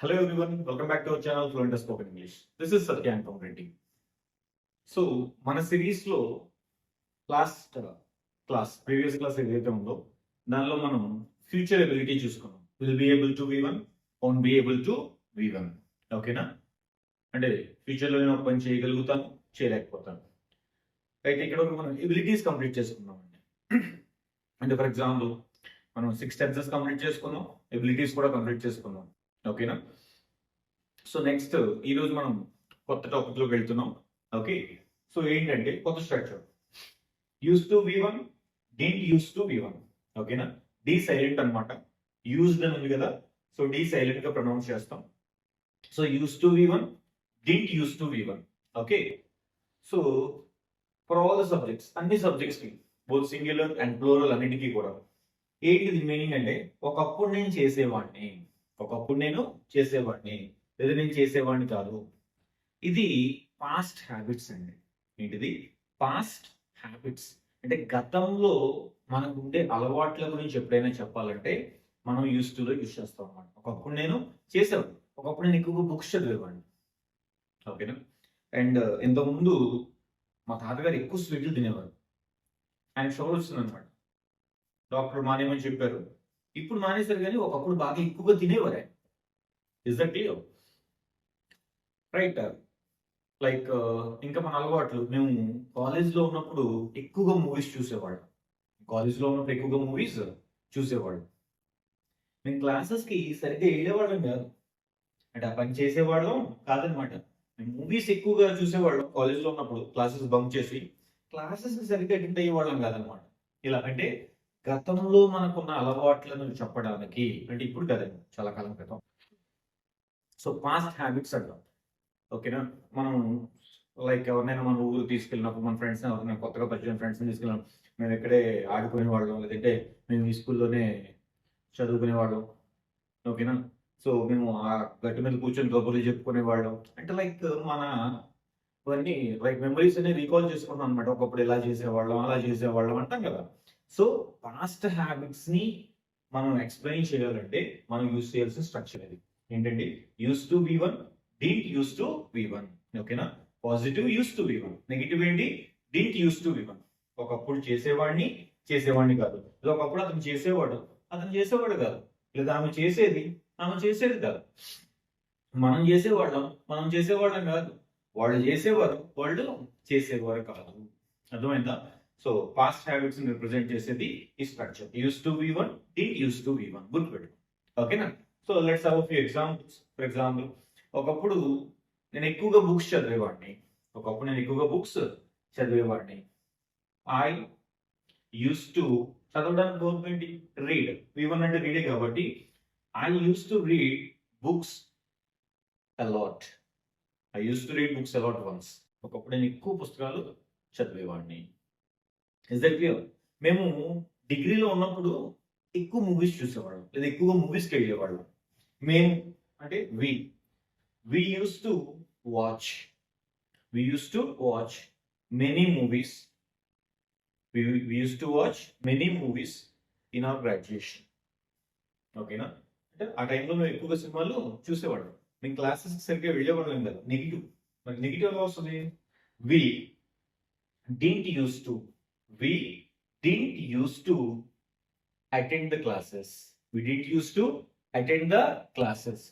Hello everyone, welcome back to our channel Fluent English English. Is is Satya from so మన సిరీస్లో last class previous class ఏదైతే ఉందో దానిలో మనం future ability చూసుకున్నాం. Will be able to V one won't be able to V one ఓకేనా అంటే ఫ్యూచర్లో నేను ఒక పని చేయగలుగుతాను చేయలేకపోతాను. అయితే ఇక్కడ మనం ఎబిలిటీస్ కంప్లీట్ చేసుకున్నాం అండి అంటే ఫర్ ఎగ్జాంపుల్ మనం సిక్స్ టెన్సెస్ కంప్లీట్ చేసుకున్నాం ఎబిలిటీస్ కూడా కంప్లీట్ చేసుకున్నాం. ఓకేనా సో నెక్స్ట్ ఈరోజు మనం కొత్త టాపిక్లోకి వెళ్తున్నాం. ఓకే సో ఏంటంటే కొత్త structure use to V one didn't use to V one ఓకేనా డి సైలెంట్ అనమాట యూజ్డ్ అని ఉంది కదా? సో డి సైలెంట్గా ప్రొనౌన్స్ చేస్తాం. So use to V one didn't use to V one okay so for all the subjects అన్ని సబ్జెక్ట్స్కి both singular and plural అన్నిటికీ కూడా ఏంటి మీనింగ్ అంటే ఒకప్పుడు నేను చేసేవాడిని. ఒకప్పుడు నేను చేసేవాడిని లేదా నేను చేసేవాడిని కాదు. ఇది పాస్ట్ హ్యాబిట్స్ అండి. ఏంటిది? పాస్ట్ హ్యాబిట్స్ అంటే గతంలో మనకు ఉండే అలవాట్ల గురించి ఎప్పుడైనా చెప్పాలంటే మనం యూస్ టులో యూస్ చేస్తాం అనమాట ఒకప్పుడు నేను చేసేవాడిని. ఒకప్పుడు నేను ఎక్కువగా బుక్స్ చదివేవాడిని. ఓకేనా? అండ్ ఇంతకుముందు మా తాతగారు ఎక్కువ స్వీట్లు తినేవారు. ఆయన షుగర్ వస్తుంది అనమాట డాక్టర్ మానేమని చెప్పారు. ఇప్పుడు మానేశారు కానీ ఒకప్పుడు బాగా ఎక్కువగా తినేవారు. ఆయన is that clear right like ఇంకా మన అలవాట్లు. మేము కాలేజ్లో ఉన్నప్పుడు ఎక్కువగా మూవీస్ చూసేవాళ్ళం. కాలేజ్లో ఉన్నప్పుడు ఎక్కువగా మూవీస్ చూసేవాళ్ళం. మేము క్లాసెస్కి సరిగ్గా వెళ్ళేవాళ్ళం కాదు. అంటే ఆ పని చేసేవాళ్ళం కాదనమాట. మేము మూవీస్ ఎక్కువగా చూసేవాళ్ళం కాలేజ్లో ఉన్నప్పుడు. క్లాసెస్ బంక్ చేసి. క్లాసెస్ సరిగ్గా అటెండ్ అయ్యేవాళ్ళం కాదనమాట. ఇలా అంటే గతంలో మనకున్న అలవాట్లను చెప్పడానికి అంటే ఇప్పుడు కదండి చాలా కాలం క్రితం. సో పాస్ట్ హ్యాబిట్స్ అంటాం ఓకేనా మనం లైక్ ఎవరినైనా మన ఊరు తీసుకెళ్ళినప్పుడు మన ఫ్రెండ్స్ ఎవరైనా కొత్తగా పరిచయం ఫ్రెండ్స్ని తీసుకెళ్ళాం మేము ఇక్కడే ఆడుకునే వాళ్ళం లేదంటే మేము ఈ స్కూల్లోనే చదువుకునే వాళ్ళం. ఓకేనా సో మేము ఆ గట్టి మీద కూర్చొని కబుర్లు చెప్పుకునే వాళ్ళం. అంటే లైక్ మన ఇవన్నీ లైక్ మెమరీస్ అనేవి రీకాల్ చేసుకున్నాం అనమాట ఒకప్పుడు ఇలా చేసేవాళ్ళం అలా చేసేవాళ్ళం అంటాం కదా? సో పాస్ట్ హ్యాబిట్స్ని మనం ఎక్స్ప్లెయిన్ చేయాలంటే మనం యూస్ చేయాల్సిన స్ట్రక్చర్ ఇది ఏంటంటే use to V one didn't use to V one ఓకేనా positive use to V one negative ఏంటి? Didn't use to V one ఒకప్పుడు చేసేవాడిని చేసేవాడిని కాదు. లేదా ఒకప్పుడు అతను చేసేవాడు అతను చేసేవాడు కాదు. లేదా ఆమె చేసేది ఆమె చేసేది కాదు. మనం చేసేవాళ్ళం మనం చేసేవాళ్ళం కాదు. వాళ్ళు చేసేవారు వాళ్ళు చేసేవారు కాదు. అర్థమైందా? సో పాస్ట్ హ్యాబిట్స్ రిప్రజెంట్ చేసేది ఈ structure use to V one did use to V one గుర్తుపెట్టు ఓకేనా so let's have few examples for example ఒకప్పుడు నేను ఎక్కువగా బుక్స్ చదివేవాడిని. ఒకప్పుడు నేను ఎక్కువగా బుక్స్ చదివేవాడిని. ఐ యూస్ టు చదవడానికి గవర్నమెంట్ రీడ్ వి వన్ అంటే రీడే కాబట్టి I use to read books a lot I use to read books a lot once ఒకప్పుడు నేను ఎక్కువ పుస్తకాలు చదివేవాడిని. ఇస్ దట్ క్లియర్ మేము డిగ్రీలో ఉన్నప్పుడు ఎక్కువ మూవీస్ చూసేవాళ్ళం. లేదా ఎక్కువగా మూవీస్కి వెళ్ళేవాళ్ళం. మేము అంటే we we use to watch we use to watch many movies we use to watch many movies in our graduation ఓకేనా అంటే ఆ టైంలో మేము ఎక్కువగా సినిమాలు చూసేవాళ్ళం. మేము క్లాసెస్ సరిగ్గా వెళ్ళేవాళ్ళం కదా. నెగిటివ్ మరి నెగిటివ్ ఎలా వస్తుంది? We didn't use to we didn't use to attend the classes we didn't use to attend the classes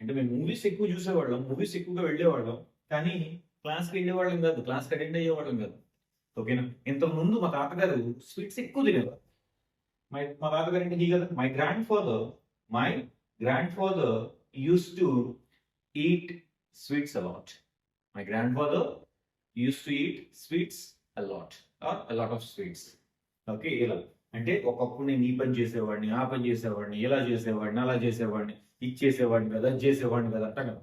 అంటే మేము మూవీస్ ఎక్కువ చూసేవాళ్ళం మూవీస్ ఎక్కువగా వెళ్ళేవాళ్ళం కానీ క్లాస్కి వెళ్ళేవాళ్ళం కాదు క్లాస్కి అటెండ్ అయ్యేవాళ్ళం కాదు. ఓకేనా ఇంతకు ముందు మా తాతగారు స్వీట్స్ ఎక్కువ తినేవారు. మై మా తాతగారు అంటే కదా my grandfather my grandfather use to eat sweets a lot my grandfather use to eat sweets a lot or a lot of sweets okay ఇలా. అంటే ఒకప్పుడు నేను ఈ పని చేసేవాడిని ఆ పని చేసేవాడిని ఇలా చేసేవాడిని అలా చేసేవాడిని ఇది చేసేవాడిని కదా అది చేసేవాడిని కదా అంట కదా.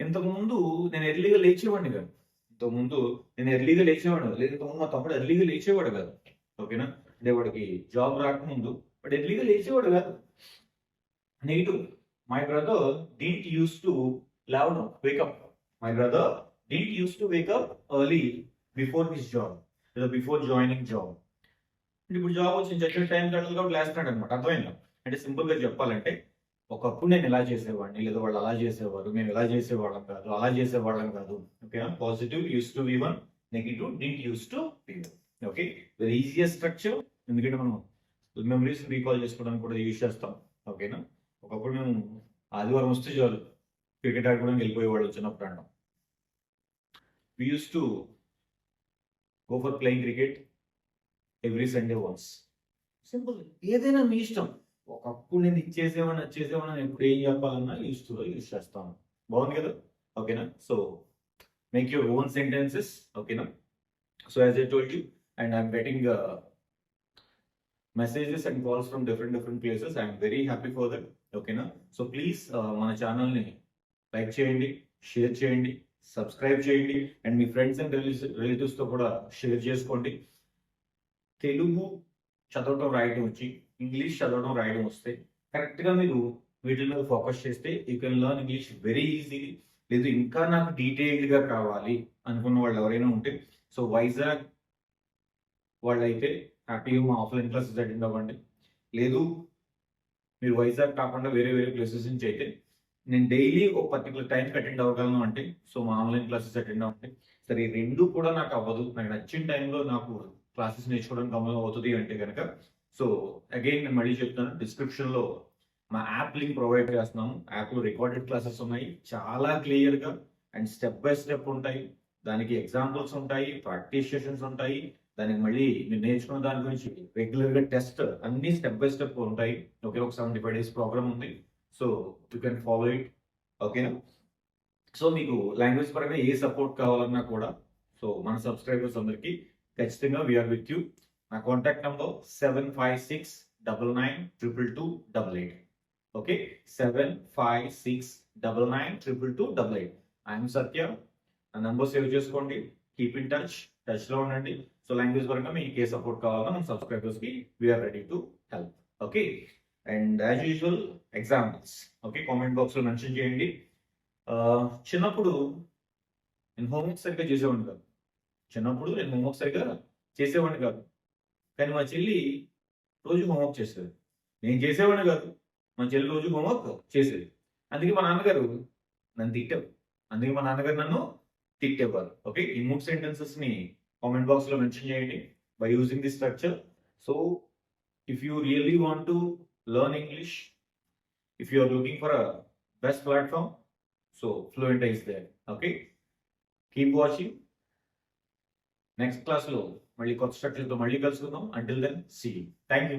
ఇంతకుముందు నేను ఎర్లీగా లేచేవాడిని కదా. ఇంతకుముందు నేను ఎర్లీగా లేచేవాడు కదా. లేదు ఇంతకుముందు మా తమ్ముడు ఎర్లీగా లేచేవాడు కదా. ఓకేనా? అంటే వాడికి జాబ్ రాకముందు వాడు ఎర్లీగా లేచేవాడు కాదు. నెగిటివ్ మై బ్రదర్ డీట్ యూస్ టు లేవడం wake up my brother డీట్ use to wake up early before his job లేదా బిఫోర్ జాయినింగ్ జాబ్ ఇప్పుడు జాబ్ వచ్చింది చచ్చిన టైం కట్టలు కాబట్టి లేస్తున్నాడు అనమాట అర్థమైందా? అంటే సింపుల్గా చెప్పాలంటే ఒకప్పుడు నేను ఇలా చేసేవాడిని లేదా వాళ్ళు అలా చేసేవారు మేము ఇలా చేసేవాళ్ళం కాదు అలా చేసేవాళ్ళం కాదు. ఓకేనా positive use to V one negative didn't use to okay very easiest structure ఎందుకంటే మనం మెమరీస్ రీకాల్ చేసుకోవడానికి కూడా యూజ్ చేస్తాం. ఓకేనా? ఒకప్పుడు మేము ఆదివారం వస్తే చాలు క్రికెట్ ఆడుకోవడానికి వెళ్ళిపోయేవాళ్ళు చిన్నప్పుడు అంటాం we use to go for playing cricket every Sunday once simple ఏదైనా మీ ఇష్టం. ఒకప్పుడు నేను ఇచ్చేసేమని వచ్చేసేమని ఎప్పుడు ఏం చెప్పాలన్నా యూస్ టు యూస్ చేస్తాను. బాగుంది కదా? ఓకేనా? So make your own sentences ఓకేనా? So as I told you and I'm getting messages and calls from different different places I'm very happy for that ఓకేనా? సో ప్లీజ్ uh, మన ఛానల్ని like చేయండి share చేయండి. సబ్స్క్రైబ్ చేయండి and మీ friends and రిలేటివ్స్తో కూడా షేర్ చేసుకోండి. తెలుగు చదవటం రాయడం వచ్చి ఇంగ్లీష్ చదవడం రాయడం వస్తే కరెక్ట్గా మీరు వీటి మీద ఫోకస్ చేస్తే you can learn English very easily లేదు ఇంకా నాకు డీటెయిల్డ్గా కావాలి అనుకున్న వాళ్ళు ఎవరైనా ఉంటే సో వైజాగ్ వాళ్ళైతే హ్యాపీగా మా ఆఫ్లైన్ క్లాసెస్ అటెండ్ అవ్వండి. లేదు మీరు వైజాగ్ కాకుండా వేరే వేరే ప్లేసెస్ నుంచి అయితే నేను డైలీ ఒక పర్టికులర్ టైంకి అటెండ్ అవ్వగలను అంటే సో మా ఆన్లైన్ క్లాసెస్ అటెండ్ అవ్వండి. సరే ఈ రెండు కూడా నాకు అవ్వదు. నాకు నచ్చిన టైంలో నాకు క్లాసెస్ నేర్చుకోవడానికి అమలు అవుతుంది అంటే కనుక సో అగైన్ నేను మళ్ళీ చెప్తాను డిస్క్రిప్షన్లో మా యాప్ లింక్ ప్రొవైడ్ చేస్తున్నాము. యాప్లో రికార్డెడ్ క్లాసెస్ ఉన్నాయి. చాలా క్లియర్గా అండ్ స్టెప్ బై స్టెప్ ఉంటాయి. దానికి ఎగ్జాంపుల్స్ ఉంటాయి ప్రాక్టీస్ సెషన్స్ ఉంటాయి. దానికి మళ్ళీ మీరు నేర్చుకున్న దాని గురించి రెగ్యులర్గా టెస్ట్ అన్ని స్టెప్ బై స్టెప్ ఉంటాయి. ఒకే ఒక సెవెంటీ ఫైవ్ డేస్ ప్రోగ్రామ్ ఉంది. So you can follow it ఓకేనా సో మీకు లాంగ్వేజ్ పరంగా ఏ సపోర్ట్ కావాలన్నా కూడా సో మన సబ్స్క్రైబర్స్ అందరికీ ఖచ్చితంగా వీఆర్ విత్ యూ నా contact number seven five six double nine triple two double eight okay seven five six double nine triple two double eight I'm Satya నా నంబర్ సేవ్ చేసుకోండి. Keep in touch టచ్లో ఉండండి. So language పరంగా మీకు ఏ support కావాలో మన సబ్స్క్రైబర్స్కి we're ready to help okay and as usual examples okay comment బాక్స్లో మెన్షన్ చేయండి. చిన్నప్పుడు నేను హోంవర్క్ సరిగ్గా చేసేవాడిని కాదు. చిన్నప్పుడు నేను హోంవర్క్ సరిగ్గా చేసేవాడిని కాదు. కానీ మా చెల్లి రోజు హోంవర్క్ చేసేది. నేను చేసేవాడిని కాదు. మా చెల్లి రోజు హోంవర్క్ చేసేది. అందుకే మా నాన్నగారు నన్ను తిట్టేవారు. అందుకే మా నాన్నగారు నన్ను తిట్టేవారు. ఓకే ఈ మూడు సెంటెన్సెస్ని కామెంట్ బాక్స్లో మెన్షన్ చేయండి. By using the structure so if you really want to learn English if you are looking for a best platform, so Fluent is there. Okay. Keep watching. Next క్లాస్లో మళ్ళీ కొత్త స్ట్రక్చర్తో మళ్ళీ కలుసుకుందాం until then see thank you